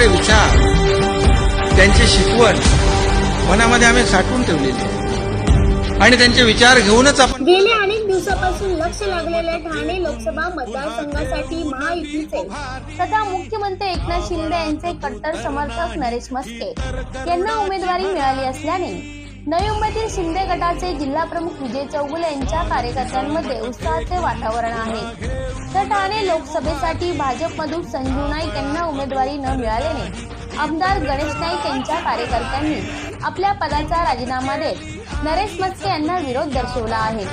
सगळे विचार त्यांची शिकवण मनामध्ये आम्ही साठवून ठेवलेली आणि त्यांचे विचार घेऊनच आपण गेल्या अनेक दिवसापासून लक्ष लागलेल्या ठाणे लोकसभा मतदारसंघासाठी महायुतीचे. तथा मुख्यमंत्री एकनाथ शिंदे यांचे कट्टर समर्थक नरेश मस्के. यांना उमेदवारी मिळाली असल्याने नवी मुंबईतील शिंदे गटाचे जिल्हा प्रमुख विजय चौगुले यांच्या कार्यकर्त्यांमध्ये उत्साहाचे वातावरण आहे. तर ठाणे लोकसभेसाठी भाजपमधून संजू नाईक यांना उमेदवारी न मिळाल्याने आमदार गणेश नाईक यांच्या कार्यकर्त्यांनी आपल्या पदाचा राजीनामा देत नरेश मस्के यांना विरोध दर्शवला आहे.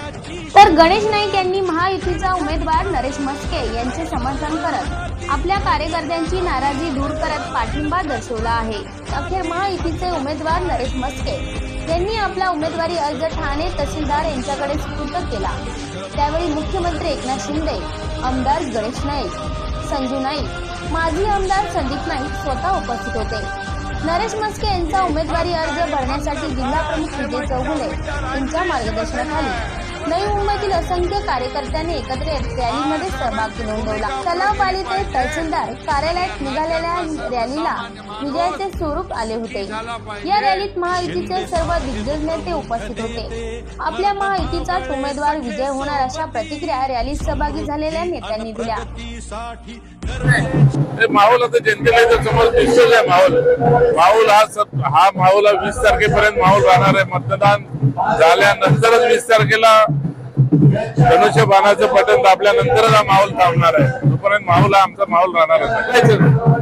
तर गणेश नाईक यांनी महायुतीचा उमेदवार नरेश मस्के यांचे समर्थन करत आपल्या कार्यकर्त्यांची नाराजी दूर करत पाठिंबा दर्शवला आहे. अखेर महायुतीचे उमेदवार नरेश मस्के यांनी आपला उमेदवारी अर्ज ठाणे तहसीलदार यांच्याकडे सुपूर्द केला. त्यावेळी मुख्यमंत्री एकनाथ शिंदे आमदार गणेश नाईक संजू नाईक माजी आमदार संदीप नाईक स्वतः उपस्थित होते. नरेश मस्के यांचा उमेदवारी अर्ज भरण्यासाठी जिल्हा प्रमुख विजय चौगुले यांच्या मार्गदर्शनाखाली नवी मुंबईतील असंख्य कार्यकर्त्यांनी एकत्र येत रॅलीमध्ये सहभाग नोंदवला तलावपाली ते तहसीलदार कार्यालयात निघालेल्या रॅलीला विजयाचे स्वरूप आले होते. या रॅलीत महायुतीचे सर्व दिग्गज नेते उपस्थित होते. आपल्या महायुतीचाच उमेदवार विजय होणार अशा प्रतिक्रिया रॅलीत सहभागी झालेल्या नेत्यांनी दिल्या. हे माहोल आता जनतेला जर समोर दिसतोच आहे माहोल. माहोल हा सब हा माहोल वीस तारखेपर्यंत माहोल राहणार आहे. मतदान झाल्यानंतरच वीस तारखेला धनुष्य बाणाचं बटन दाबल्यानंतरच हा माहोल थांबणार आहे. तोपर्यंत माहोल हा आमचा माहोल राहणार आहे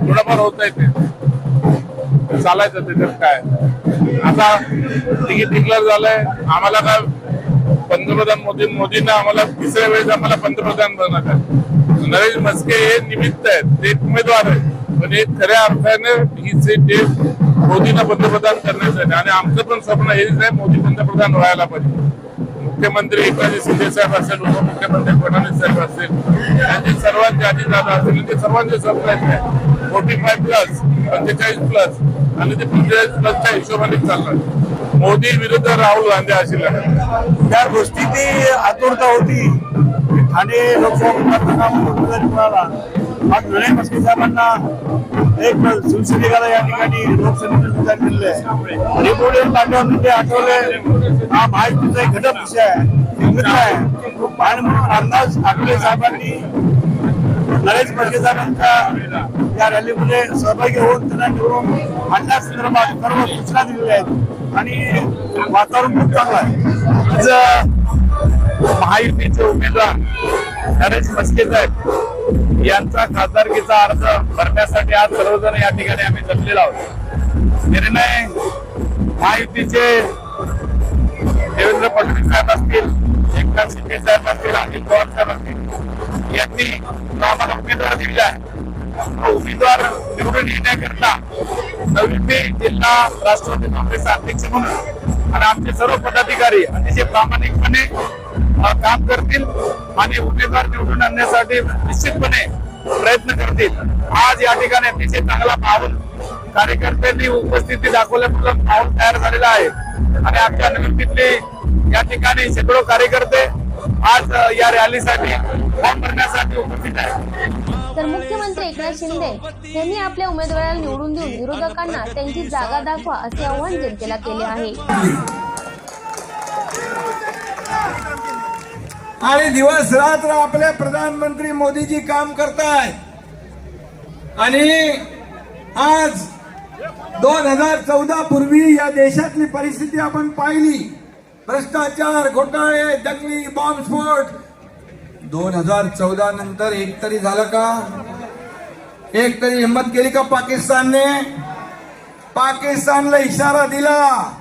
थोडंफार होत आहे ते. चालायचं त्याच्यात काय? आता तिकीट डिक्लेअर झालंय. आम्हाला काय पंतप्रधान मोदी मोदींना आम्हाला तिसऱ्या वेळेस आम्हाला पंतप्रधान बनवत आहे. नरेश मस्के हे निमित्त आहेत. ते उमेदवार आहेत. पण हे खऱ्या अर्थाने ही सीट हे मोदींना पंतप्रधान करण्यासाठी आणि आमचं पण स्वप्न हेच आहे मोदी पंतप्रधान व्हायला पाहिजे. मुख्यमंत्री एकनाथ शिंदे साहेब असेल उपमुख्यमंत्री फडणवीस साहेब असतील यांचे सर्वांचे अजितदादा असतील ते सर्वांचे सरप्राईज आहे फोर्टी फाय प्लस पंचेचाळीस प्लस आणि ते पंचेचाळीस प्लसच्या हिशोबाने चालणार. मोदी विरुद्ध राहुल गांधी अशी लढत. त्या गोष्टीची आतुरता होती. ठाणे लोकसभा मतदारसंघामध्ये मिळाला आज विनय मस्के साहेबांना एक शिवसेनेला या ठिकाणी. लोकसभेचे विचार केलेले आहे रिपोर्ट पाठवून ते म्हणजे आठवले हा महायुतीचा एक घटक विषय आहे. मित्र आहे. आणि म्हणून अंदाज आठवले साहेबांनी नरेश मस्के साहेबांच्या या रॅलीमध्ये सहभागी होऊन त्यांना निवडून आणण्यासंदर्भात सर्व सूचना दिलेल्या आहेत. आणि वातावरण खूप चांगलं आहे. महायुतीचे उमेदवार नरेश मस्के साहेब यांचा खासदारकीचा अर्ज भरण्यासाठी आज सर्वजण या ठिकाणी आम्ही जमलेलो आहोत. निर्णय महायुतीचे देवेंद्र फडणवीस साहेब असतील एकनाथ शिंदे साहेब असतील अनिल पवार साहेब असतील यांनी आम्हाला उमेदवार दिलेला आहे उमेदवार निवडून येण्याकरता नवी जिल्हा राष्ट्रवादी काँग्रेस अध्यक्ष म्हणून आणि आमचे सर्व पदाधिकारी अतिशय प्रामाणिकपणे काम करतील आणि उमेदवार निवडून आणण्यासाठी निश्चितपणे प्रयत्न करतील. आज या ठिकाणी अतिशय चांगला पाऊल कार्यकर्त्यांनी उपस्थिती दाखवल्यामुळे पाऊल तयार झालेला आहे. आणि आमच्या निमित्तीतले या ठिकाणी शेकडो कार्यकर्ते आज या रॅलीसाठी फॉर्म भरण्यासाठी उपस्थित आहेत. तर मुख्यमंत्री एकनाथ शिंदे यांनी आपल्या उमेदवाराला निवडून देऊन विरोधकांना त्यांची जागा दाखवा असे आवाहन जनतेला केले आहे. आणि दिवस रात्र आपले प्रधानमंत्री मोदीजी काम करतायत आणि आज दोन हजार चौदा पूर्वी या देशातली परिस्थिती आपण पाहिली. भ्रष्टाचार घोटाळे दंगली बॉम्बस्फोट. दोन हजार चौदा नंतर एक तरी झालं का? एक तरी हिंमत केली का पाकिस्तानने? पाकिस्तानला इशारा दिला.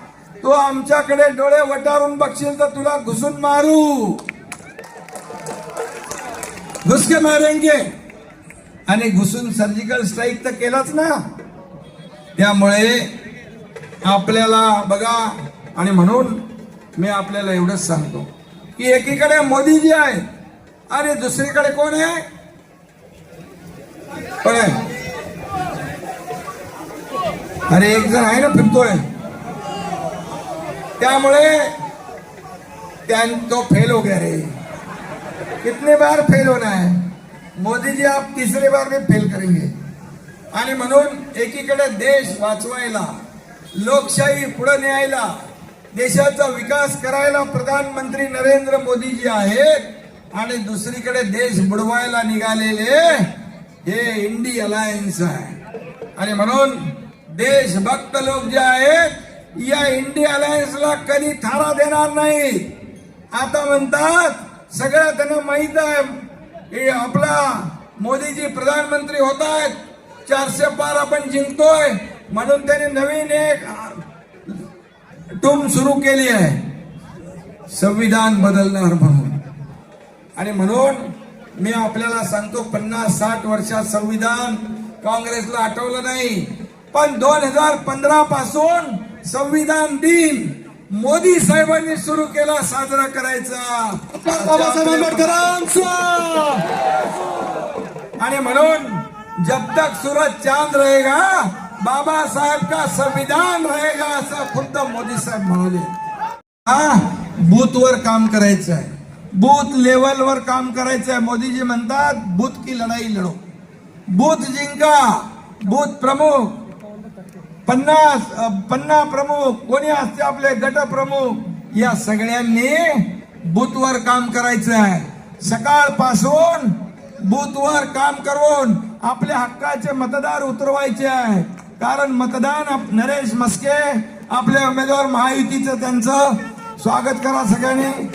तू आमच्याकडे डोळे वटारून बघशील तर तुला घुसून मारू. घुसके मारेंगे आणि घुसून सर्जिकल स्ट्राईक तर केलाच ना. त्यामुळे आपल्याला बघा आणि म्हणून मी आपल्याला एवढंच सांगतो की एकीकडे मोदीजी आहे अरे दुसरीकडे कोण आहे? पण अरे एक जण आहे ना फिरतोय. त्यामुळे त्यां तो फेल हो गया रे. कितने बार फेल होना है? मोदी जी आप तीसरे बार भी फेल करेंगे। आणि म्हणून एकीकडे देश वाचवायला लोकशाही पुढे न्यायला देशाचा विकास करायला प्रधानमंत्री नरेंद्र मोदीजी आहेत आणि दुसरीकडे देश बुडवायला निघालेले हे इंडी अलायन्स आहे. आणि म्हणून देशभक्त लोक जे आहेत या इंडी अलायन्सला कधी थारा देणार नाही आता म्हणतात सगळ्या त्यांना माहीत आहे. की आपला मोदीजी प्रधानमंत्री होत आहेत चारशे पार आपण जिंकतोय. म्हणून त्यांनी नवीन एक टूम सुरू केली आहे. संविधान बदलणार म्हणून. आणि म्हणून मी आपल्याला सांगतो पन्नास साठ वर्षात संविधान काँग्रेसला आठवलं नाही. पण दोन हजार पंधरा पासून संविधान दिन मोदी साहेबांनी सुरू केला साजरा करायचा. बाबासाहेब आंबेडकरांचा! आणि म्हणून जब तक सूरज चांद रहेगा बाबा साहेब का संविधान रहेगा असं खुद्द मोदी साहेब म्हणाले. हा बूथवर काम करायचं आहे बूथ लेवलवर काम करायचं आहे मोदीजी म्हणतात बूथ की लढाई लढो. बूथ जिंका बूथ प्रमुख. पन्नास पन्ना प्रमुख कोणी असते आपले गट प्रमुख? या सगळ्यांनी बूथवर काम करायचं आहे सकाळपासून बूथवर काम करून आपल्या हक्काचे मतदार उतरवायचे आहे. कारण मतदान आप- नरेश मस्के आपले उमेदवार महायुतीचं त्यांचं स्वागत करा सगळ्यांनी.